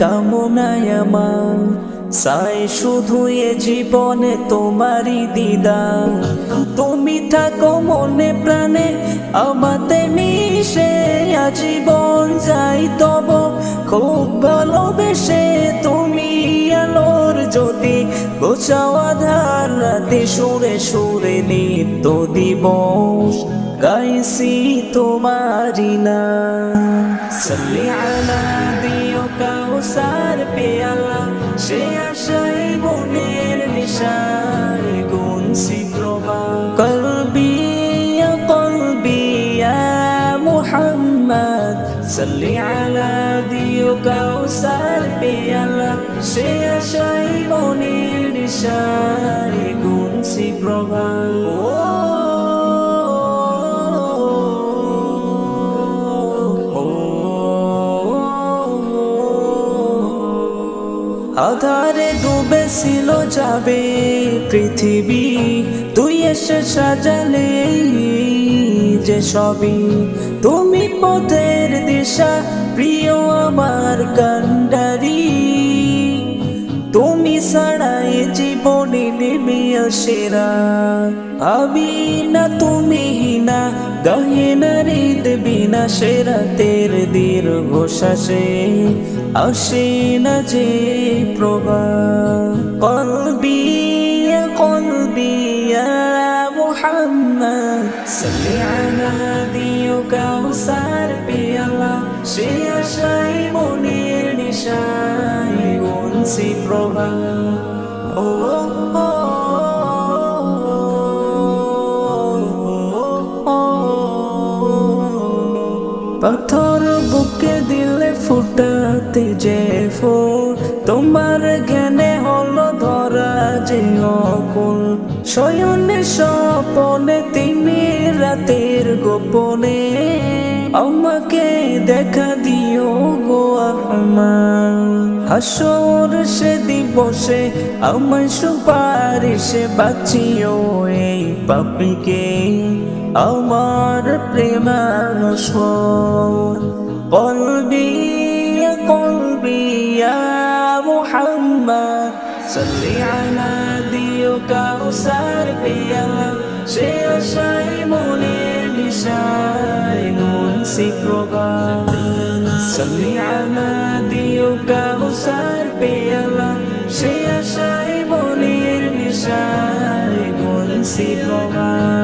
কামনায় আমার। সাই শুধু এ জীবনে তোমারই দিদা তুমি থাকো মনে প্রাণে, আমাতে মিশে আজীবন যাই তব। খুব ভালোবেসে তুমি আলোর যদি গোছাও আধার রাতে সুরে সুরে নিত্য দিবস। গাইছি তোমারি না। সাল্লি আলা দিও কাউসার পেয়ালা, সে আশাই মনের নিশার গুনছি প্রভা কলবি কলবি মুহাম্মদ, সাল্লি আলা দিও কাউসার পেয়ালা, সে আশাই মনের নিশার গুনছি প্রভা আধারে ডুবেছিল যাবে পৃথিবী। তুই এসে সাজালে যে সবই তুমি পথের দিশা, প্রিয় আমার কান্ডারি। তুমি ছাড়াই জীবনে নেমে আসেরা আমি না তুমি না গায়ে না হৃদ বিনা সেরা তের দীর্ঘ শ্বাসে আসে না যে প্রভা কলবি কলবি মোহাম্মদ আলা দিও কাউসার পেয়ালা। সে আশাই মনের নিশায় গুনছি প্রভা। ও, পাথর বুকে দিলে ফুটাতে যে ফুল, তোমার জ্ঞানে হলো ধরা যে অকুল। শয়নে স্বপনে, তিনি রাতের গোপনে, আমাকে দেখা দিও গো আমার হাসর সে দিবসে, আমায় সুপারিশে বাঁচিও এই পাপিকে। আমার প্রেমানুসর কলবি কলবি মুহাম্মদ, সাল্লি আলা দিও কাউসার পেয়ালা সে আশাই মনের নিশায় মুন্সি প্রভা সাল্লি আলা দিও কাউসার পেয়ালা সে আশাই মনের নিশায় মুন্সি প্রভা